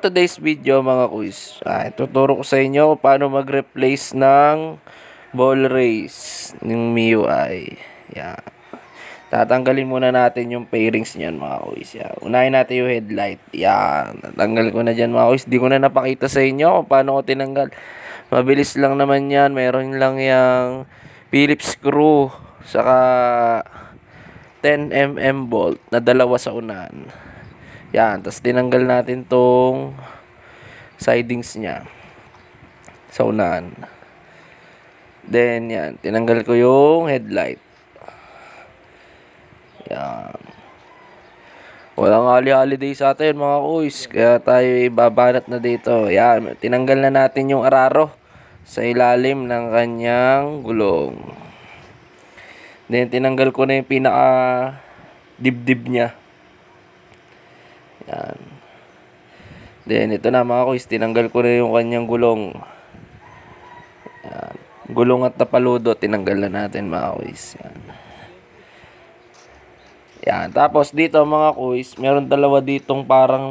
today's video mga kuys, ah, tuturo ko sa inyo paano mag-replace ng ball race ng MIUI. Yan. Tatanggalin muna natin yung pairings niyan mga kuys. Yan. Unahin natin yung headlight. Yan. Natanggal ko na dyan mga kuys. Di ko na napakita sa inyo kung paano ko tinanggal. Mabilis lang naman yan. Meron lang yung Phillips screw. Saka 10mm bolt na dalawa sa unahan. Yan, tapos tinanggal natin tong sidings niya sa unahan. Then, yan, tinanggal ko yung headlight. Yan. Walang hali-holiday sa atin mga kuys, kaya tayo ibabanat na dito. Yan, tinanggal na natin yung araro sa ilalim ng kanyang gulong. Then, tinanggal ko na yung pinaka dibdib niya. Then, ito na mga kuys, tinanggal ko na yung kanyang gulong. Yan. Gulong at tapaludo, tinanggal na natin mga kuys. Yan. Yan. Tapos dito mga kuys, meron dalawa ditong parang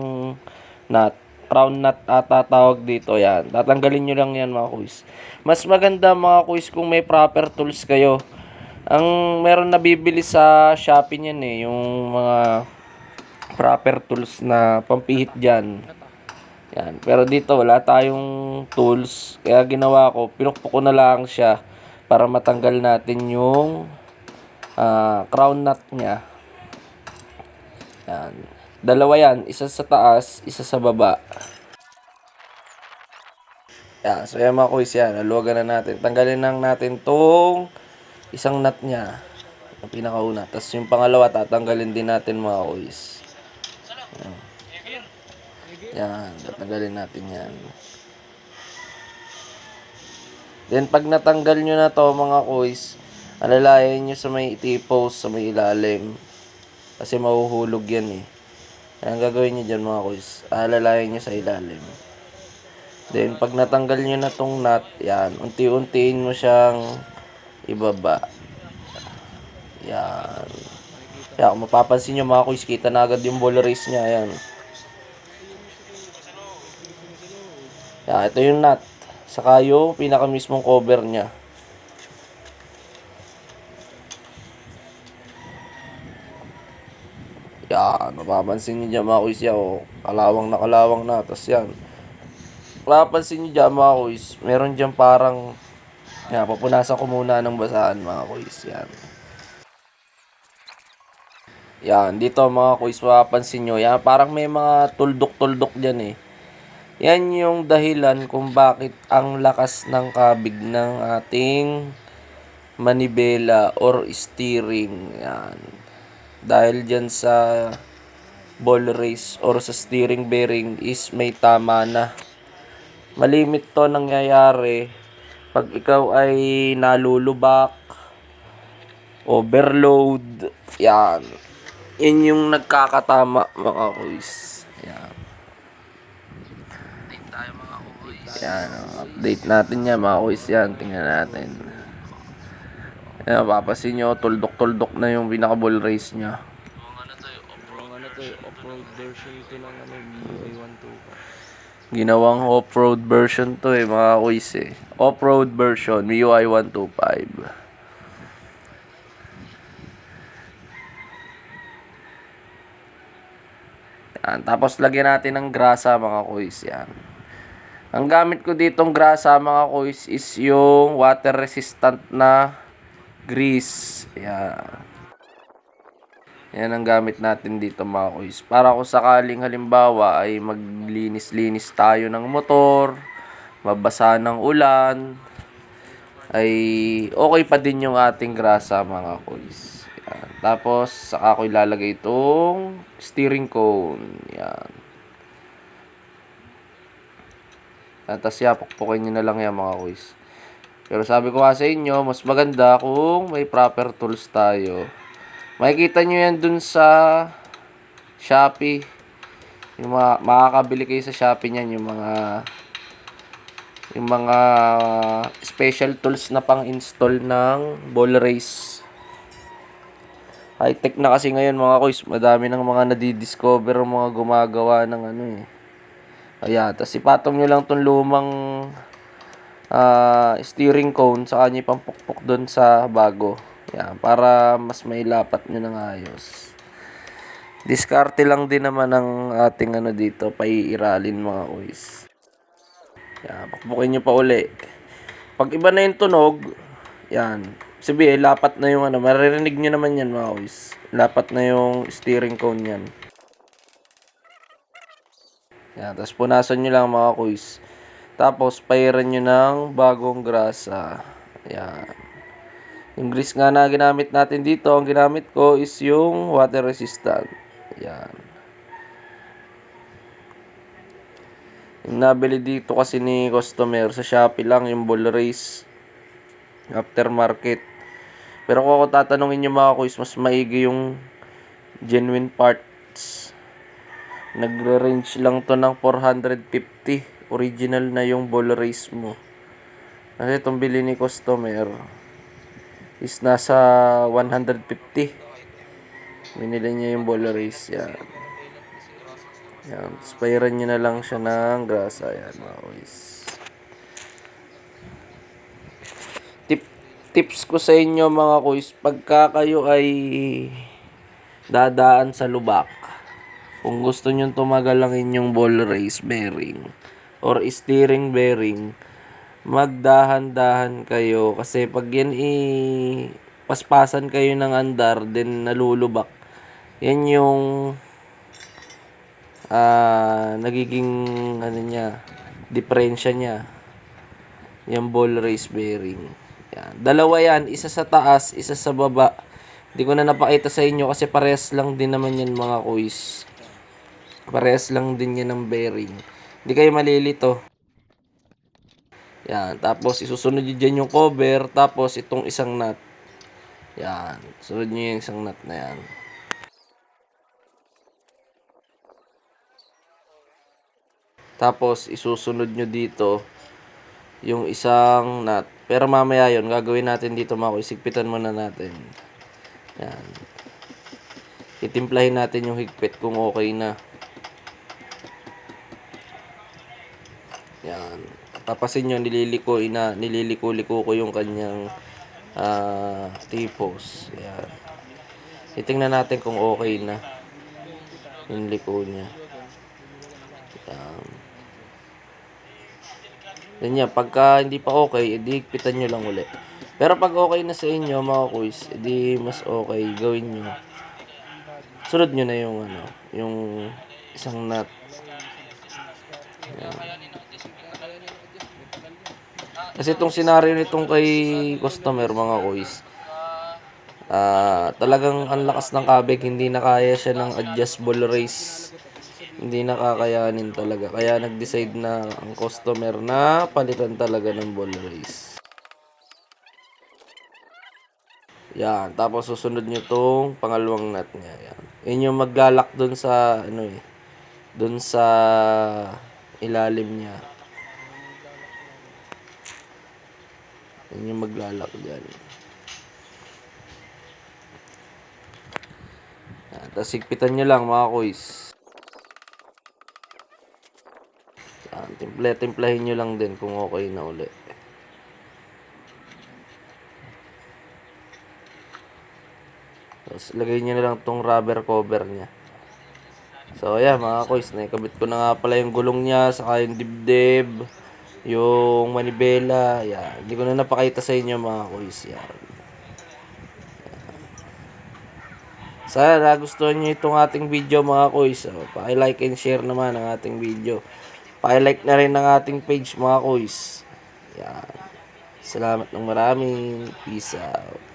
nut. Round nut ata tawag dito. Yan. Tatanggalin nyo lang yan mga kuys. Mas maganda mga kuys kung may proper tools kayo. Ang meron nabibili sa Shopee niyan eh, yung mga proper tools na pampihit dyan. Yan. Pero dito wala tayong tools. Kaya ginawa ko, pinukpok ko na lang siya para matanggal natin yung ah, crown nut niya. Yan. Dalawa yan. Isa sa taas, isa sa baba. Yan. So yan mga kuys yan. Naluwagan na natin. Tanggalin lang natin tong isang nut niya. Yung pinakauna. Tapos yung pangalawa, tatanggalin din natin mga kuys. Yan, tatanggalin natin yan. Then, pag natanggal nyo na to mga kuys, alalayan nyo sa may tipos, sa may ilalim. Kasi mahuhulog yan eh. Ang gagawin nyo dyan mga kuys, alalayan nyo sa ilalim. Then, pag natanggal nyo na tong nut, yan, unti-untiin mo siyang ibaba. Yan. Kaya kung mapapansin nyo mga kuys, kita na agad yung ball race niya. Ayan. Yan, ito yung nut. Saka yung pinaka mismong cover niya. Yan, mapapansin nyo dyan mga kuys yan. Oh, kalawang na kalawang na. Tapos yan. Mapapansin nyo dyan mga kuys. Meron dyan parang yan, papunasan ko muna ng basahan mga kuys. Yan. Yan, dito mga kuys, mapapansin nyo. Yan, parang may mga tuldok-tuldok dyan eh. Yan yung dahilan kung bakit ang lakas ng kabig ng ating manibela or steering. Yan. Dahil dyan sa ball race or sa steering bearing is may tama na. Malimit to nangyayari pag ikaw ay nalulubak, overload, yan. Yan yung nagkakatama mga kuys. Yan. Yan, oh, update natin yan mga kuys yan. Tingnan natin. Yan, papasin nyo, tuldok-tuldok na yung pinaka-ball race niya. Ano off-road version to ng ano, MIUI 125. Ginawang off-road version to eh, mga kuys eh. Off-road version, MIUI 125. Yan. Tapos lagyan natin ng grasa mga kuys yan. Ang gamit ko ditong grasa mga kuys is yung water resistant na grease. Yan. Yan ang gamit natin dito mga kuys. Para kung sakaling halimbawa ay maglinis-linis tayo ng motor, mabasa ng ulan, ay okay pa din yung ating grasa mga kuys. Yan. Tapos saka ko ilalagay itong steering cone. Yan. At tapos yan, pukpukin nyo na lang yan mga kuys. Pero sabi ko nga sa inyo, mas maganda kung may proper tools tayo. Makikita nyo yan dun sa Shopee. Yung mga, makakabili kayo sa Shopee niyan, yung mga yung mga special tools na pang-install ng ball race. High-tech na kasi ngayon mga kuys, madami ng mga nadidiscover mga gumagawa ng ano eh, Ayan, tapos ipatong nyo lang tong lumang ah, steering cone sa kanya pampukpok doon sa bago. Ayan, para mas mailapat nyo ng ayos. Diskarte lang din naman ng ating ano dito, paiiralin mga kuys. Yan, pakbukin nyo pa uli. Pag iba na yung tunog, yan. Sabi, eh, lapat na yung ano, maririnig nyo naman yan mga kuys. Lapat na yung steering cone yan. Yan, tapos punasan nyo lang mga kuys. Tapos, pairan nyo ng bagong grasa. Yan. Yung grease nga na ginamit natin dito, ang ginamit ko is yung water resistant. Yan. Yung nabili dito kasi ni customer sa Shopee lang yung ball race aftermarket. Pero kung ako tatanungin nyo mga kuys, mas maigi yung genuine parts. Nagre-range lang to ng 450. Original na yung ball race mo. Kasi itong bili ni customer is nasa 150. Binili niya yung ball race. Yan. Yan. Sparan nyo na lang siya ng grasa. Yan mga kuys. Tip, tips ko sa inyo mga kuys, pagka kayo ay dadaan sa lubak, kung gusto nyo tumagal ang inyong ball race bearing or steering bearing, magdahan-dahan kayo. Kasi pag yan i paspasan kayo ng andar then nalulubak. Yan yung ah nagiging ano niya diferensya niya. Yung ball race bearing. Yan. dalawa yan. Isa sa taas isa sa baba. Hindi ko na napakita sa inyo kasi parehas lang din naman yan mga kuys parehas lang din yan ng bearing hindi kayo malilito yan tapos isusunod nyo dyan yung cover tapos itong isang nut yan sunod nyo yung isang nut na yan Tapos, isusunod nyo dito yung isang nut. Pero mamaya yon gagawin natin dito mga kuys. Higpitan muna natin. Yan. Itimplahin natin yung higpit kung okay na. Yan. Tapasin nyo, nililiko, ina, nililiko-liko ko yung kanyang ah tipos. Yan. Titingnan natin kung okay na yung liko niya. Yan. Ganyan, pagka hindi pa okay, edi higpitan nyo lang ulit. Pero pag okay na sa inyo, mga kuys, edi mas okay, gawin nyo. Sunod nyo na yung ano, yung isang nut. Yan. Kasi itong senaryo nitong kay customer, mga kuys, ah talagang ang lakas ng kabig, hindi na kaya siya ng adjustable race hindi nakakayanin talaga. Kaya nag-decide na ang customer na palitan talaga ng ball race. Yan. Tapos susunod nyo tong pangalawang nut niya. Yan. Yun yung maglalak dun sa, ano eh, dun sa ilalim niya. Yun yung maglalak dyan. Yan. Tapos higpitan nyo lang mga kuys. Yan, timple, timplahin nyo lang din kung okay na uli. Tapos, lagay nyo na lang tong rubber cover niya. So, ayan mga kuys, naikabit ko na nga pala yung gulong niya, saka yung dibdib, yung manibela, yan. Hindi ko na napakita sa inyo mga kuys, yan. Sana nagustuhan nyo itong ating video mga kuys. So, paki-like and share naman ang ating video. Paki-like na rin ang ating page mga kuys. Yan. Salamat ng marami. Peace out.